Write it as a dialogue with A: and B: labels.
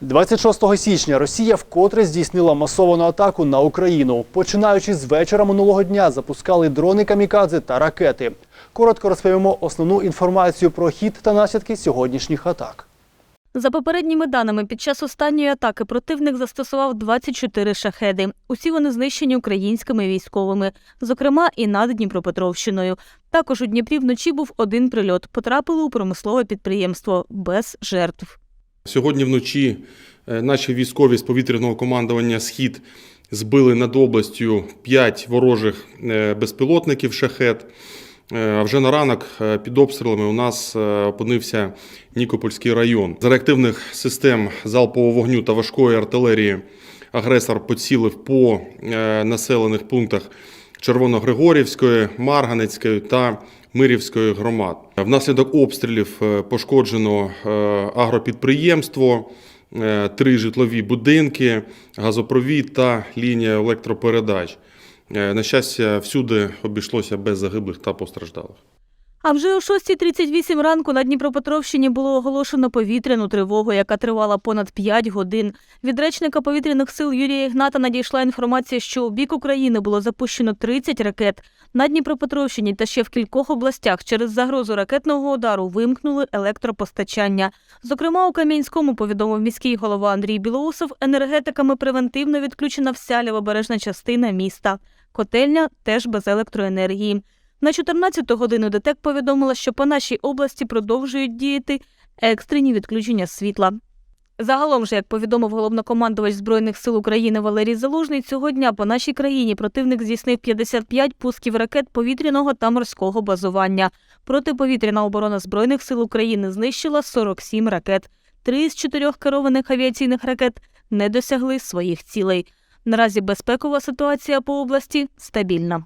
A: 26 січня Росія вкотре здійснила масовану атаку на Україну. Починаючи з вечора минулого дня, запускали дрони камікадзе та ракети. Коротко розповімо основну інформацію про хід та наслідки сьогоднішніх атак.
B: За попередніми даними, під час останньої атаки противник застосував 24 шахеди. Усі вони знищені українськими військовими, зокрема і над Дніпропетровщиною. Також у Дніпрі вночі був один прильот. Потрапили у промислове підприємство без жертв.
C: Сьогодні вночі е, наші військові з повітряного командування Схід збили над областю 5 ворожих е, безпілотників шахет. Е, А вже на ранок під обстрілами у нас опинився Нікопольський район. З реактивних систем залпового вогню та важкої артилерії агресор поцілив по населених пунктах Червоногригорівської, Марганецької та Мирівської громад. Внаслідок обстрілів е, пошкоджено е, агропідприємство, е, три житлові будинки, газопровід та лінія електропередач. На щастя, всюди обійшлося без загиблих та постраждалих.
B: А вже о 6.38 ранку на Дніпропетровщині було оголошено повітряну тривогу, яка тривала понад 5 годин. Від речника повітряних сил Юрія Ігната надійшла інформація, що у бік України було запущено 30 ракет. На Дніпропетровщині та ще в кількох областях через загрозу ракетного удару вимкнули електропостачання. Зокрема, у Кам'янському повідомив міський голова Андрій Білоусов, енергетиками превентивно відключена вся лівобережна частина міста. Котельня теж без електроенергії. На 14 годину ДТЕК повідомила, що по нашій області продовжують діяти екстрені відключення світла. Загалом же, як повідомив головнокомандувач Збройних сил України Валерій Залужний, цього дня по нашій країні противник здійснив 55 пусків ракет повітряного та морського базування. Протиповітряна оборона Збройних сил України знищила 47 ракет. Три з чотирьох керованих авіаційних ракет не досягли своїх цілей. Наразі безпекова ситуація по області стабільна.